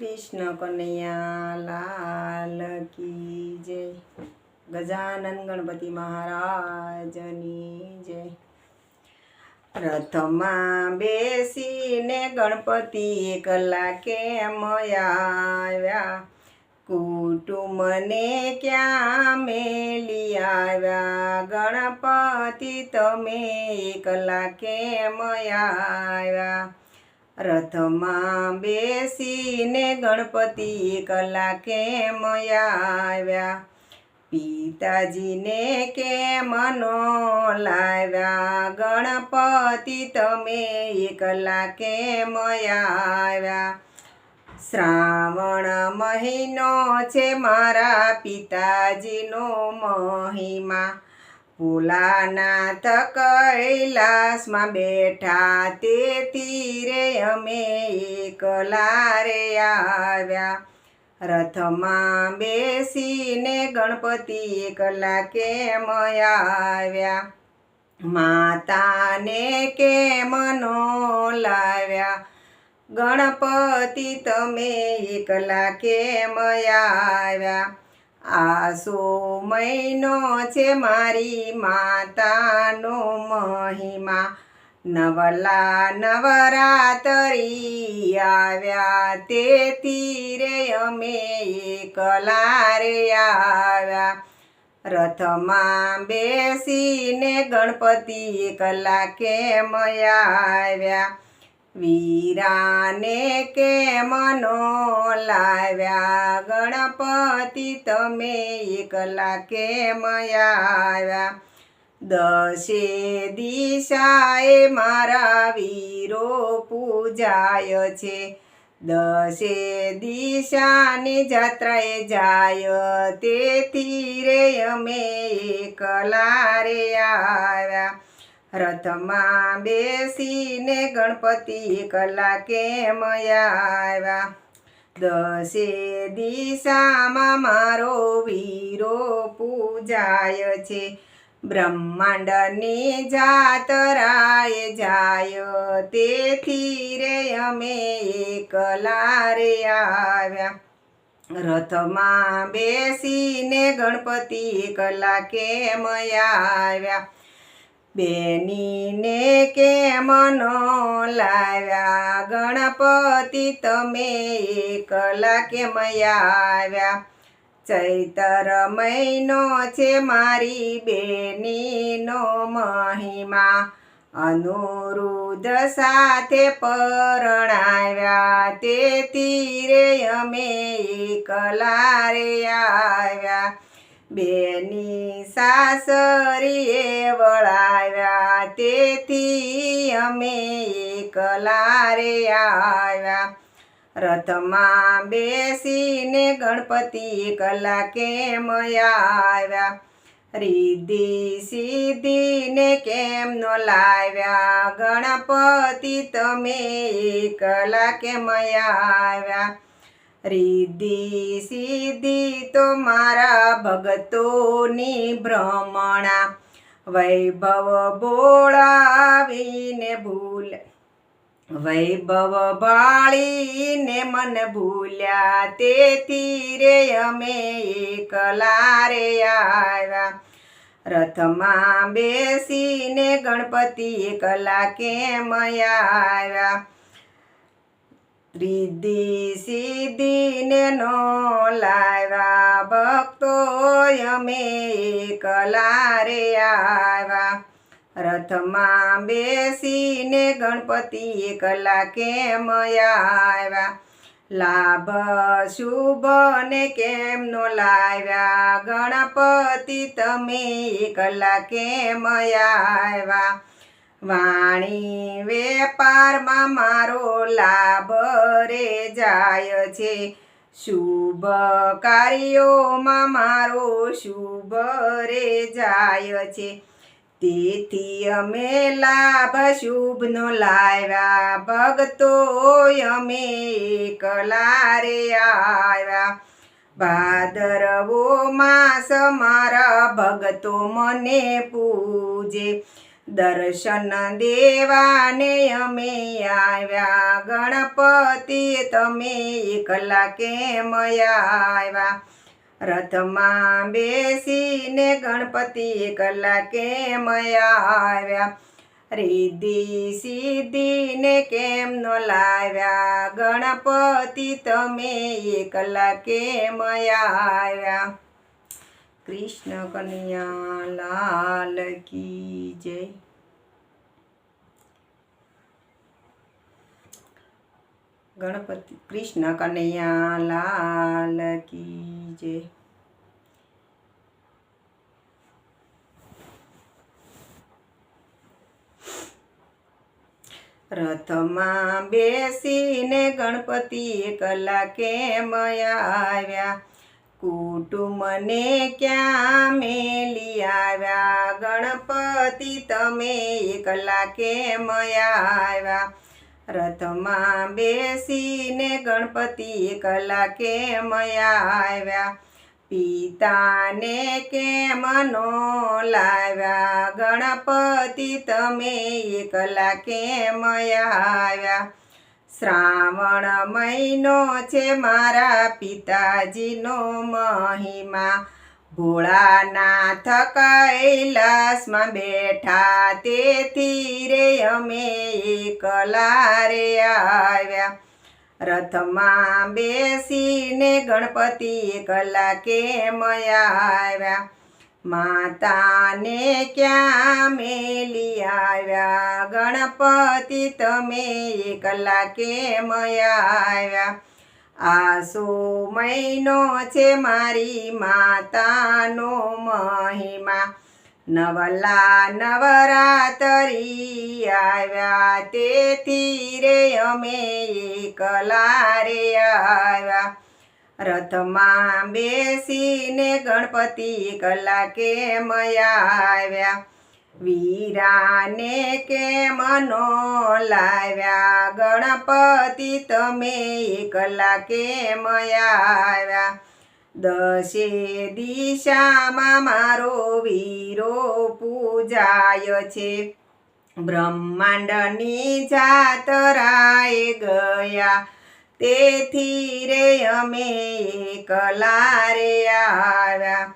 કૃષ્ણ કનૈયા, લાલ કી જય. ગજાનન ગણપતિ મહારાજની જય. પ્રથમા બેસીને ગણપતિ કલાકે આવ્યા? કુટુંબને ક્યાં મેલી આવ્યા? ગણપતિ તમે એકલા કેમ આવ્યા? રથમાં બેસીને ગણપતિ કલાકે આવ્યા પિતાજીને કેમ નો લાવ્યા? ગણપતિ તમે એકલા કેમ આવ્યા શ્રાવણ મહિનો છે મારા પિતાજીનો મહિમા. ભોલાનાથ કૈલાસમાં બેઠા તેથી રે અમે એકલા રે આવ્યા. રથમાં બેસીને ગણપતિ એકલા કેમ આવ્યા? માતાને કેમ નો લાવ્યા? ગણપતિ તમે એકલા કેમ આવ્યા? આસો મહિનો છે મારી માતાનો મહિમા. નવલા નવરાતરી આવ્યા, તેથી રે અમે એકલા રે આવ્યા. રથમાં બેસીને ગણપતિ એકલા કેમ આવ્યા? વીરાને કે મનો લાવ્યા? ગણપતિ તમે એકલા કેમ આવ્યા? દશે દિશાએ મારા વીરો પૂજાય છે. દશે દિશાની જાત્રાએ જાય. તેથી રે અમે એકલા રે આવ્યા. રથમાં બેસીને ગણપતિ કલા કેમ આવ્યા? દસે દિશામાં મારો વીરો પૂજાય છે. બ્રહ્માંડની જાતરાએ જાય. તેથી રે અમે એકલા રે આવ્યા. રથમાં બેસીને ગણપતિ કલા કેમ આવ્યા? બેનીને કેમ નો લાવ્યા? ગણપતિ તમે એકલા કેમ આવ્યા ચૈતર મહિનો છે મારી બેનીનો મહિમા. અનુરુદ્ધ સાથે પરણાવ્યા. તેથી રે અમે એકલા રે આવ્યા. બેની સાસરીએ વળાવ્યા. તેથી અમે એકલા રે આવ્યા. રથમાં બેસીને ગણપતિ કલા કેમ આવ્યા? રીધિ સિદ્ધિને કેમ ન લાવ્યા? ગણપતિ તમે એકલા કેમ આવ્યા? રીધિ સિદ્ધિ તો મારા ભગતોની ભ્રમણા. વૈભવ બોળાવીને ભૂલ. વૈભવ બાળીને મન ભૂલ્યા. તેથી રે અમે એકલા રે આવ્યા. રથમાં બેસીને ગણપતિ એકલા કેમ આવ્યા? રીધિ સિદ્ધિને નો લાવ્યા ભક્તો અમે કલા રે આવ્યા. રથમાં બેસીને ગણપતિ એકલા કેમ આવ્યા? લાભ શુભ ને કેમ નો લાવ્યા? ગણપતિ તમે એકલા કેમ આવ્યા? વાણી વેપારમાં મારો લાભ રે જાય છે. શુભ કાર્યોમાં મારો શુભ રે જાય છે. તેથી અમે લાભ શુભનો લાવ્યા ભગતો અમે એકલા રે આવ્યા. ભાદરવો માસ મારા ભગતો મને પૂજે. દર્શન દેવાને અમે આવ્યા. ગણપતિ, તમે એકલા કેમ આવ્યા? રથમાં બેસીને ગણપતિ એકલા કેમ આવ્યા? રીધિ સિદ્ધિને કેમ ન લાવ્યા? ગણપતિ, તમે એકલા કેમ આવ્યા? કૃષ્ણ કન્યા લાલ કી જય ગણપતિ કૃષ્ણ કનૈયા લાલ કી જય રથમાં બેસીને ગણપતિ એકલા કેમ આવ્યા કુટુંબને ક્યાં મેલી આવ્યા? ગણપતિ તમે એકલા કેમ આવ્યા? રથમાં બેસીને ગણપતિ એકલા કેમ આવ્યા? પિતાને કેમ નો લાવ્યા? ગણપતિ તમે એકલા કેમ આવ્યા? શ્રાવણ મહિનો છે મારા પિતાજીનો મહિમા. ભોળાનાથ કૈલાસમાં બેઠા તેથી રે અમે એકલા રે આવ્યા. રથમાં બેસીને ગણપતિ એકલા કેમ આવ્યા? માતાને ક્યાં મેલી આવ્યા? ગણપતિ તમે એકલા કેમ આવ્યા? આસો મહિનો છે મારી માતાનો મહિમા. નવલા નવરાતરી આવ્યા. તેથી રે અમે એકલા રે આવ્યા. રથમાં બેસીને ગણપતિ કલા કેમ આવ્યા વીરાને કેમ નો લાવ્યા? ગણપતિ તમે કલાકે કેમ આવ્યા દશે દિશામાં મારો વીરો પૂજાય છે. બ્રહ્માંડની જાતરાય ગયા. તેથી રે અમે એકલા રે આવ્યા.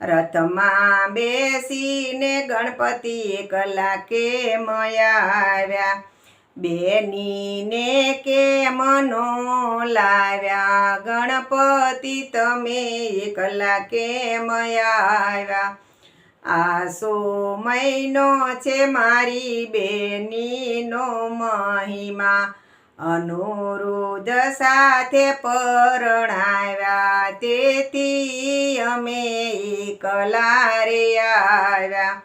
રથમાં બેસીને ગણપતિ એકલા કેમ આવ્યા? બેનીને કેમ નો લાવ્યા? ગણપતિ તમે એકલા કેમ આવ્યા? આસો મહિનો છે મારી બેનીનો મહિમા. અનુરુદ્ધ સાથે પરણાવ્યા. તેથી અમે એકલા રે આવ્યા.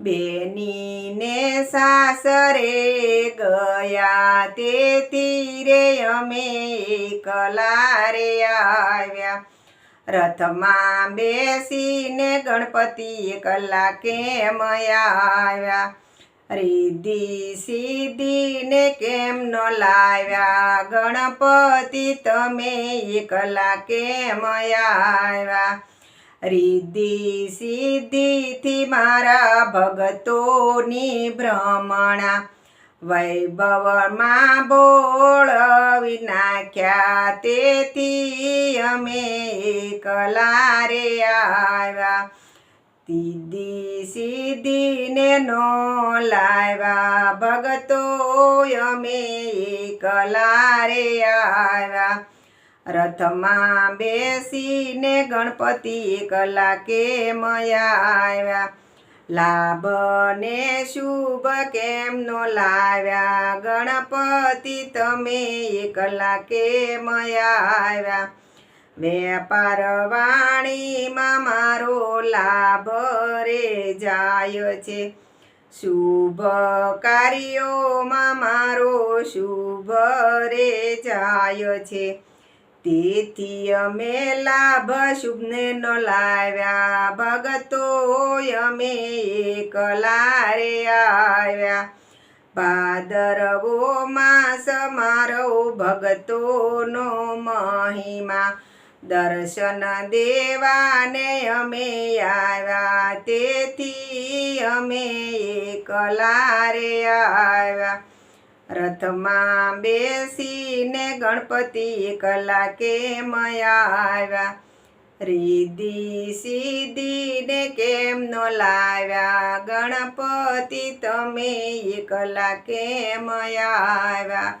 બેનીને સાસરે ગયા. તેથી રે અમે એકલા રે આવ્યા. રથમાં બેસીને ગણપતિ એકલા કેમ આવ્યા? રીધિ સિદ્ધિને કેમ ન લાવ્યા? ગણપતિ તમે એકલા કેમ આવ્યા? રીધિ સિદ્ધિથી મારા ભગતોની ભ્રમણા વૈભવમાં બોળવી નાખ્યા. તેથી અમે એકલા રે આવ્યા. તીધી સીધીને નો લાવ્યા, ભગતો અમે એકલા રે આવ્યા. રથમાં બેસીને ગણપતિ એકલા કેમ આવ્યા. લાભ ને શુભ કેમ નો લાવ્યા? ગણપતિ તમે એકલા કેમ આવ્યા. વેપાર વાણીમાં મારો લાભ રે જાય છે. શુભ કાર્યોમાં મારો શુભ રે જાય છે. તેથી અમે લાભ શુભને ન લાવ્યા, ભગતો અમે એકલા રે આવ્યા. ભાદરવો માસ મારો ભગતોનો મહિમા દર્શન દેવાને અમે આવ્યા. તેથી અમે એકલા રે આવ્યા. રથમાં બેસીને ગણપતિ એકલા કેમ આવ્યા? રીધી સીધીને કેમ ન લાવ્યા? ગણપતિ તમે એકલા કેમ આવ્યા?